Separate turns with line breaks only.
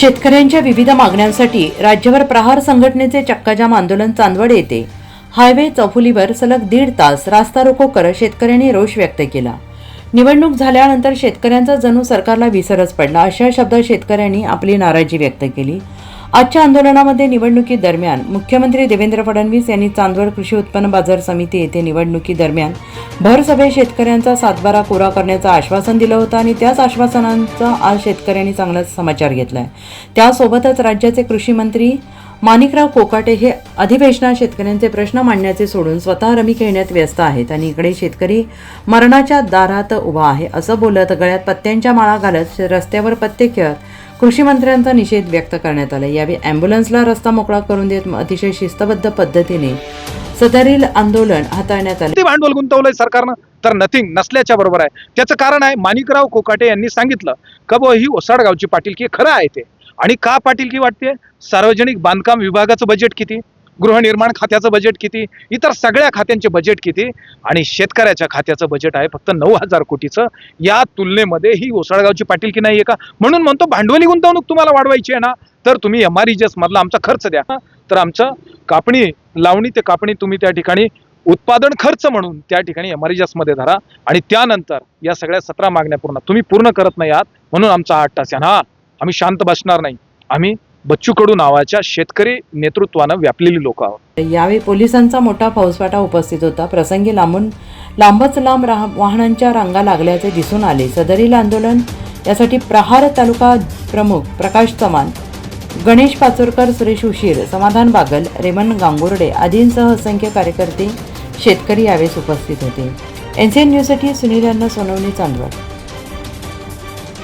शेतकऱ्यांच्या विविध मागण्यांसाठी राज्यभर प्रहार संघटनेचे चक्काजाम आंदोलन चांदवड येथे. हायवे चौफुलीवर सलग दीड तास रास्ता रोको करत शेतकऱ्यांनी रोष व्यक्त केला. निवडणूक झाल्यानंतर शेतकऱ्यांचा जणू सरकारला विसरच पडला अशा शब्दात शेतकऱ्यांनी आपली नाराजी व्यक्त केली. आजच्या आंदोलनामध्ये निवडणुकीदरम्यान मुख्यमंत्री देवेंद्र फडणवीस यांनी चांदवड कृषी उत्पन्न बाजार समिती येथे निवडणुकीदरम्यान भरसभेत शेतकऱ्यांचा सातबारा कोरा करण्याचं आश्वासन दिलं होतं आणि त्याच आश्वासनांचा आज शेतकऱ्यांनी चांगलाच समाचार घेतला आहे त्यासोबतच राज्याचे कृषी मंत्री माणिकराव कोकाटे हे अधिवेशनात शेतकऱ्यांचे प्रश्न मांडण्याचे सोडून स्वतः रमी खेळण्यात व्यस्त आहेत आणि इकडे शेतकरी मरणाच्या दारात उभा आहे असं बोलत गळ्यात पत्त्यांच्या माळा घालत रस्त्यावर पत्ते खेळत कृषी मंत्र्यांचा निषेध व्यक्त करण्यात आला. यावेळी अँब्युलन्सला रस्ता मोकळा करून देत अतिशय शिस्तबद्ध पद्धतीने सदरील आंदोलन हाताळण्यात आले.
भांडवल गुंतवलंय सरकारनं? तर नथिंग नसल्याच्या बरोबर आहे. त्याचं कारण आहे माणिकराव कोकाटे यांनी सांगितलं का ही ओसाड गावची पाटीलकी खरं आहे ते? आणि का पाटीलकी वाटते? सार्वजनिक बांधकाम विभागाचं बजेट किती? गृहनिर्माण खात्याचं बजेट किती? इतर सगळ्या खात्यांचे बजेट किती? आणि शेतकऱ्याच्या खात्याचं बजेट आहे फक्त नऊ हजार कोटीचं. या तुलनेमध्ये ही ओसाळगावची पाटील की नाही आहे का म्हणून म्हणतो भांडवली गुंतवणूक तुम्हाला वाढवायची आहे ना तर तुम्ही एम आर मधला आमचा खर्च द्या. तर आमचं कापणी लावणी ते कापणी तुम्ही त्या ठिकाणी उत्पादन खर्च म्हणून त्या ठिकाणी एम आरमध्ये धरा. आणि त्यानंतर या सगळ्या सतरा मागण्या पूर्ण तुम्ही पूर्ण करत नाही आहात म्हणून आमचा आठ तास हा आम्ही शांत बसणार नाही. आम्ही बच्चू कडू नावाच्या शेतकरी नेतृत्वानं व्यापलेली लोक आहोत.
यावेळी पोलिसांचा मोठा फौजफाटा उपस्थित होता. प्रसंगी लांबून लांबच लांब राह वाहनांच्या रांगा लागल्याचे दिसून आले. सदरील आंदोलन यासाठी प्रहार तालुका प्रमुख प्रकाश चव्हाण गणेश पाचोरकर सुरेश उशीर समाधान बागल रेमन गांगुर्डे आदींसह असंख्य कार्यकर्ते शेतकरी यावेळेस उपस्थित होते. एन सी एन न्यूजसाठी सुनील यांना सोनवणी चांदवड.